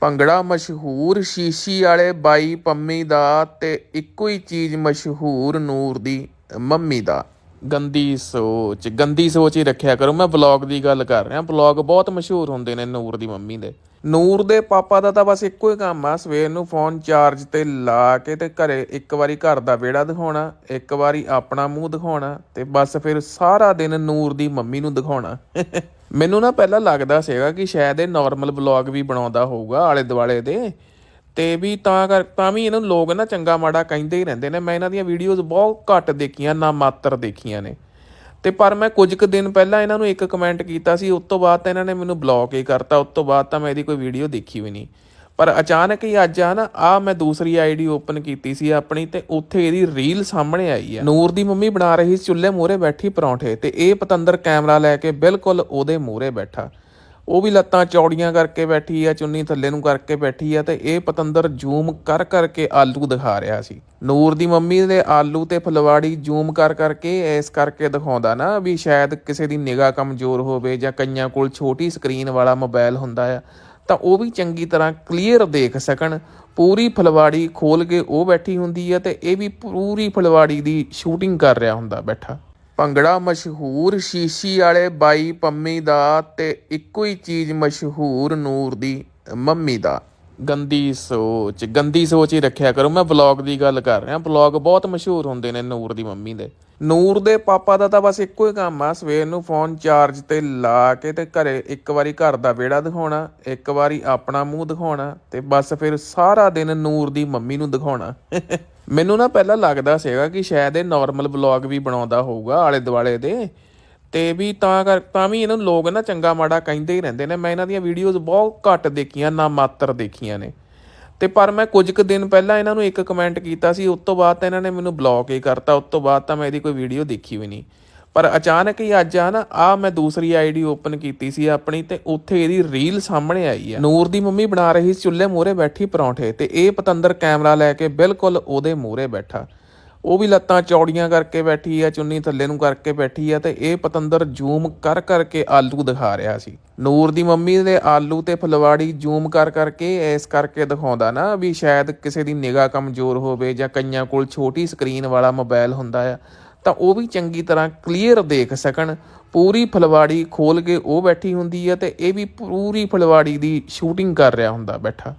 ਭੰਗੜਾ ਮਸ਼ਹੂਰ ਸ਼ੀਸ਼ੀ ਵਾਲੇ ਬਾਈ ਪੰਮੀ ਦਾ ਤੇ ਇੱਕੋ ਹੀ ਚੀਜ਼ ਮਸ਼ਹੂਰ ਨੂਰ ਦੀ, ਮੰਮੀ ਦਾ। ਗੰਦੀ ਸੋਚ ਗੰਦੀ ਸੋਚ ਹੀ ਰੱਖਿਆ ਕਰੋ। ਮੈਂ ਵਲੌਗ ਦੀ ਗੱਲ ਕਰ ਰਿਹਾ। ਵਲੌਗ ਬਹੁਤ ਮਸ਼ਹੂਰ ਹੁੰਦੇ ਨੇ ਨੂਰ ਦੀ ਮੰਮੀ ਦੇ। ਨੂਰ ਦੇ ਪਾਪਾ ਦਾ ਤਾਂ ਬਸ ਇੱਕੋ ਹੀ ਕੰਮ ਆ, ਸਵੇਰ ਨੂੰ ਫੋਨ ਚਾਰਜ ਤੇ ਲਾ ਕੇ ਤੇ ਘਰੇ ਇੱਕ ਵਾਰੀ ਘਰ ਦਾ ਵਿਹੜਾ ਦਿਖਾਉਣਾ, ਇੱਕ ਵਾਰੀ ਆਪਣਾ ਮੂੰਹ ਦਿਖਾਉਣਾ ਤੇ ਬਸ ਫਿਰ ਸਾਰਾ ਦਿਨ ਨੂਰ ਦੀ ਮੰਮੀ ਨੂੰ ਦਿਖਾਉਣਾ। ਮੈਨੂੰ ਨਾ ਪਹਿਲਾਂ ਲੱਗਦਾ ਸੀਗਾ ਕਿ ਸ਼ਾਇਦ ਇਹ ਨਾਰਮਲ ਵਲੌਗ ਵੀ ਬਣਾਉਂਦਾ ਹੋਊਗਾ ਆਲੇ ਦੁਆਲੇ ਦੇ ਤੇ ਵੀ ਤਾਂ ਕਰ, ਤਾਂ ਵੀ ਇਹਨਾਂ ਲੋਕ ਨਾ ਚੰਗਾ ਮਾੜਾ ਕਹਿੰਦੇ ਹੀ ਰਹਿੰਦੇ ਨੇ। ਮੈਂ ਇਹਨਾਂ ਦੀਆਂ ਵੀਡੀਓਜ਼ ਬਹੁਤ ਘੱਟ ਦੇਖੀਆਂ, ਨਾ ਮਾਤਰ ਦੇਖੀਆਂ ਨੇ। ਤੇ ਪਰ ਮੈਂ ਕੁਝ ਕੁ ਦਿਨ ਪਹਿਲਾਂ ਇਹਨਾਂ ਨੂੰ ਇੱਕ ਕਮੈਂਟ ਕੀਤਾ ਸੀ, ਉਸ ਤੋਂ ਬਾਅਦ ਤਾਂ ਇਹਨਾਂ ਨੇ ਮੈਨੂੰ ਬਲੌਕ ਹੀ ਕਰਤਾ, ਉਸ ਤੋਂ ਬਾਅਦ ਤਾਂ ਮੈਂ ਇਹਦੀ ਕੋਈ ਵੀਡੀਓ ਦੇਖੀ ਵੀ ਨਹੀਂ। ਪਰ ਅਚਾਨਕ ਹੀ ਅੱਜ ਆ ਨਾ, ਆ ਮੈਂ ਦੂਸਰੀ ਆਈਡੀ ਓਪਨ ਕੀਤੀ ਸੀ ਆਪਣੀ ਤੇ ਉੱਥੇ ਇਹਦੀ ਰੀਲ ਸਾਹਮਣੇ ਆਈ ਆ। ਨੂਰ ਦੀ ਮੰਮੀ ਬਣਾ ਰਹੀ ਸੀ, ਚੁੱਲ੍ਹੇ ਮੂਹਰੇ ਬੈਠੀ ਪਰੌਂਠੇ ਤੇ ਇਹ ਪਤੰਦਰ ਕੈਮਰਾ ਲੈ ਕੇ ਬਿਲਕੁਲ ਉਹਦੇ ਮੂਹਰੇ ਬੈਠਾ। ਉਹ ਵੀ ਲੱਤਾਂ ਚੌੜੀਆਂ ਕਰਕੇ ਬੈਠੀ ਆ, ਚੁੰਨੀ ਥੱਲੇ ਨੂੰ ਕਰਕੇ ਬੈਠੀ ਆ ਤੇ ਇਹ ਪਤੰਦਰ ਜ਼ੂਮ ਕਰ ਕਰਕੇ ਆਲੂ ਦਿਖਾ ਰਿਹਾ ਸੀ। ਨੂਰ ਦੀ ਮੰਮੀ ਦੇ ਆਲੂ ਤੇ ਫਲਵਾੜੀ ਜ਼ੂਮ ਕਰ ਕਰਕੇ ਇਸ ਕਰਕੇ ਦਿਖਾਉਂਦਾ ਨਾ ਵੀ ਸ਼ਾਇਦ ਕਿਸੇ ਦੀ ਨਿਗਾਹ ਕਮਜ਼ੋਰ ਹੋਵੇ ਜਾਂ ਕਈਆਂ ਕੋਲ ਛੋਟੀ ਸਕਰੀਨ ਵਾਲਾ ਮੋਬਾਈਲ ਹੁੰਦਾ ਆ, ਤਾਂ ਉਹ ਵੀ ਚੰਗੀ ਤਰ੍ਹਾਂ ਕਲੀਅਰ ਦੇਖ ਸਕਣ। ਪੂਰੀ ਫਲਵਾੜੀ ਖੋਲ ਕੇ ਉਹ ਬੈਠੀ ਹੁੰਦੀ ਆ ਤੇ ਇਹ ਵੀ ਪੂਰੀ ਫਲਵਾੜੀ ਦੀ ਸ਼ੂਟਿੰਗ ਕਰ ਰਿਹਾ ਹੁੰਦਾ ਬੈਠਾ। ਭੰਗੜਾ ਮਸ਼ਹੂਰ ਸ਼ੀਸ਼ੀ ਵਾਲੇ ਬਾਈ ਪੰਮੀ ਦਾ ਤੇ ਇੱਕੋ ਹੀ ਚੀਜ਼ ਮਸ਼ਹੂਰ ਨੂਰ ਦੀ ਮੰਮੀ ਦਾ। ਗੰਦੀ ਸੋਚ ਗੰਦੀ ਸੋਚ ਹੀ ਰੱਖਿਆ ਕਰੋ। ਮੈਂ ਵਲੌਗ ਦੀ ਗੱਲ ਕਰ ਰਿਹਾ। ਵਲੌਗ ਬਹੁਤ ਮਸ਼ਹੂਰ ਹੁੰਦੇ ਨੇ ਨੂਰ ਦੀ ਮੰਮੀ ਦੇ। ਨੂਰ ਦੇ ਪਾਪਾ ਦਾ ਤਾਂ ਬਸ ਇੱਕੋ ਹੀ ਕੰਮ ਆ। ਸਵੇਰ ਨੂੰ ਫੋਨ ਚਾਰਜ ਤੇ ਲਾ ਕੇ ਤੇ ਘਰੇ ਇੱਕ ਵਾਰੀ ਘਰ ਦਾ ਵਿਹੜਾ ਦਿਖਾਉਣਾ, ਇੱਕ ਵਾਰੀ ਆਪਣਾ ਮੂੰਹ ਦਿਖਾਉਣਾ ਤੇ ਬਸ ਫਿਰ ਸਾਰਾ ਦਿਨ ਨੂਰ ਦੀ ਮੰਮੀ ਨੂੰ ਦਿਖਾਉਣਾ। ਮੈਨੂੰ ਨਾ ਪਹਿਲਾਂ ਲੱਗਦਾ ਸੀਗਾ ਕਿ ਸ਼ਾਇਦ ਇਹ ਨਾਰਮਲ ਵਲੌਗ ਵੀ ਬਣਾਉਂਦਾ ਹੋਊਗਾ ਆਲੇ ਦੁਆਲੇ ਦੇ। ਤੇ ਵੀ ਤਾਂ ਕਰ ਤਾਂ ਵੀ ਇਹਨਾਂ ਨੂੰ ਲੋਕ ਨਾ ਚੰਗਾ ਮਾੜਾ ਕਹਿੰਦੇ ਹੀ ਰਹਿੰਦੇ ਨੇ। ਮੈਂ ਇਹਨਾਂ ਦੀਆਂ ਵੀਡੀਓਜ਼ ਬਹੁਤ ਘੱਟ ਦੇਖੀਆਂ, ਨਾ ਮਾਤਰ ਦੇਖੀਆਂ ਨੇ। ਤੇ ਪਰ ਮੈਂ ਕੁਝ ਕੁ ਦਿਨ ਪਹਿਲਾਂ ਇਹਨਾਂ ਨੂੰ ਇੱਕ ਕਮੈਂਟ ਕੀਤਾ ਸੀ, ਉਸ ਤੋਂ ਬਾਅਦ ਤਾਂ ਇਹਨਾਂ ਨੇ ਮੈਨੂੰ ਬਲੌਕ ਹੀ ਕਰਤਾ। ਉਸ ਤੋਂ ਬਾਅਦ ਤਾਂ ਮੈਂ ਇਹਦੀ ਕੋਈ ਵੀਡੀਓ ਦੇਖੀ ਵੀ ਨਹੀਂ। ਪਰ ਅਚਾਨਕ ਹੀ ਅੱਜ ਆ ਨਾ, ਆ ਮੈਂ ਦੂਸਰੀ ਆਈਡੀ ਓਪਨ ਕੀਤੀ ਸੀ ਆਪਣੀ ਤੇ ਉੱਥੇ ਇਹਦੀ ਰੀਲ ਸਾਹਮਣੇ ਆਈ ਆ। ਨੂਰ ਦੀ ਮੰਮੀ ਬਣਾ ਰਹੀ ਸੀ, ਚੁੱਲ੍ਹੇ ਮੂਹਰੇ ਬੈਠੀ ਪਰੌਂਠੇ ਤੇ ਇਹ ਪਤੰਦਰ ਕੈਮਰਾ ਲੈ ਕੇ ਬਿਲਕੁਲ ਉਹਦੇ ਮੂਹਰੇ ਬੈਠਾ। ਉਹ ਵੀ ਲੱਤਾਂ ਚੌੜੀਆਂ ਕਰਕੇ ਬੈਠੀ ਆ, ਚੁੰਨੀ ਥੱਲੇ ਨੂੰ ਕਰਕੇ ਬੈਠੀ ਆ ਤੇ ਇਹ ਪਤੰਦਰ ਜ਼ੂਮ ਕਰ ਕਰਕੇ ਆਲੂ ਦਿਖਾ ਰਿਹਾ ਸੀ। ਨੂਰ ਦੀ ਮੰਮੀ ਦੇ ਆਲੂ ਤੇ ਫਲਵਾੜੀ ਜ਼ੂਮ ਕਰ ਕਰਕੇ ਇਸ ਕਰਕੇ ਦਿਖਾਉਂਦਾ ਨਾ ਵੀ ਸ਼ਾਇਦ ਕਿਸੇ ਦੀ ਨਿਗਾਹ ਕਮਜ਼ੋਰ ਹੋਵੇ ਜਾਂ ਕਈਆਂ ਕੋਲ ਛੋਟੀ ਸਕਰੀਨ ਵਾਲਾ ਮੋਬਾਈਲ ਹੁੰਦਾ ਆ, ਤਾਂ ਉਹ ਵੀ ਚੰਗੀ ਤਰ੍ਹਾਂ ਕਲੀਅਰ ਦੇਖ ਸਕਣ। ਪੂਰੀ ਫਲਵਾੜੀ ਖੋਲ ਕੇ ਉਹ ਬੈਠੀ ਹੁੰਦੀ ਆ ਤੇ ਇਹ ਵੀ ਪੂਰੀ ਫਲਵਾੜੀ ਦੀ ਸ਼ੂਟਿੰਗ ਕਰ ਰਿਹਾ ਹੁੰਦਾ ਬੈਠਾ।